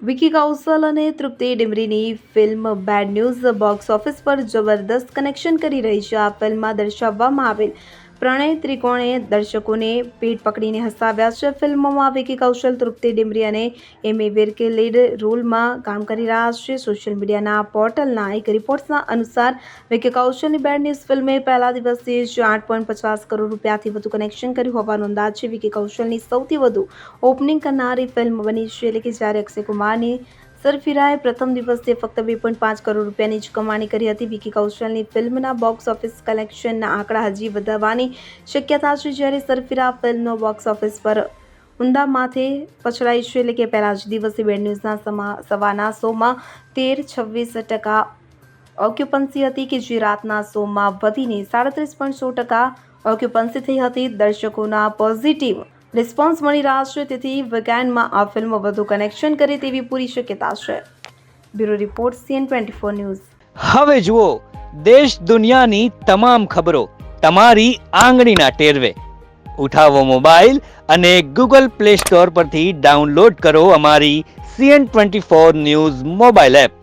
વિકી કૌશલ અને Tripti ડિમરીની film bad news box office પર જબરદસ્ત કનેક્શન કરી રહી છે આ ફિલ્મમાં દર્શાવવામાં આવેલ પ્રણય ત્રિકોણે દર્શકોને પેટ પકડીને હસાવ્યા છે. ફિલ્મોમાં વિકી કૌશલ, તૃપ્તિ ડિમરી અને એમ. એ. વિર્કે લીડ રોલમાં કામ કરી રહ્યા છે. સોશિયલ મીડિયાના પોર્ટલના એક રિપોર્ટ્સના અનુસાર વિકી કૌશલની બેડ ન્યૂઝ ફિલ્મે પહેલા દિવસે જ આઠ પોઈન્ટ પચાસ કરોડ રૂપિયાથી વધુ કનેક્શન કર્યું હોવાનો અંદાજ છે. વિકી કૌશલની સૌથી વધુ ઓપનિંગ કરનારી ફિલ્મ બની છે. એટલે કે જ્યારે અક્ષય કુમારની સરફિરાએ પ્રથમ દિવસે ફક્ત બે પોઈન્ટ પાંચ કરોડ રૂપિયાની જ કમાણી કરી હતી. વિકી કૌશલની ફિલ્મના બોક્સ ઓફિસ કલેક્શનના આંકડા હજી વધવાની શક્યતા છે, જ્યારે સરફિરા ફિલ્મનો બોક્સ ઓફિસ પર ઊંડા માથે પછડાઈ છે, એટલે કે પહેલા જ દિવસે બેડ ન્યૂઝના સવાના શોમાં તેર છવ્વીસ ટકા ઓક્યુપન્સી હતી કે જે રાતના શોમાં વધીને સાડત્રીસ પોઈન્ટ સો ટકા ઓક્યુપન્સી થઈ હતી. દર્શકોના પોઝિટિવ રિસ્પોન્સ મળી રહ્યા છે, તેથી વીકેન્ડમાં આ ફિલ્મ વધુ કનેક્શન કરે તેવી પૂરી શક્યતા છે. Bureau report CN twenty four news. હવે જુઓ, દેશ દુનિયાની તમામ ખબરો તમારી આંગળીના ટેરવે. ઉઠાવો મોબાઈલ અને ગૂગલ પ્લે સ્ટોર પરથી ડાઉનલોડ કરો અમારી CN twenty four news mobile app.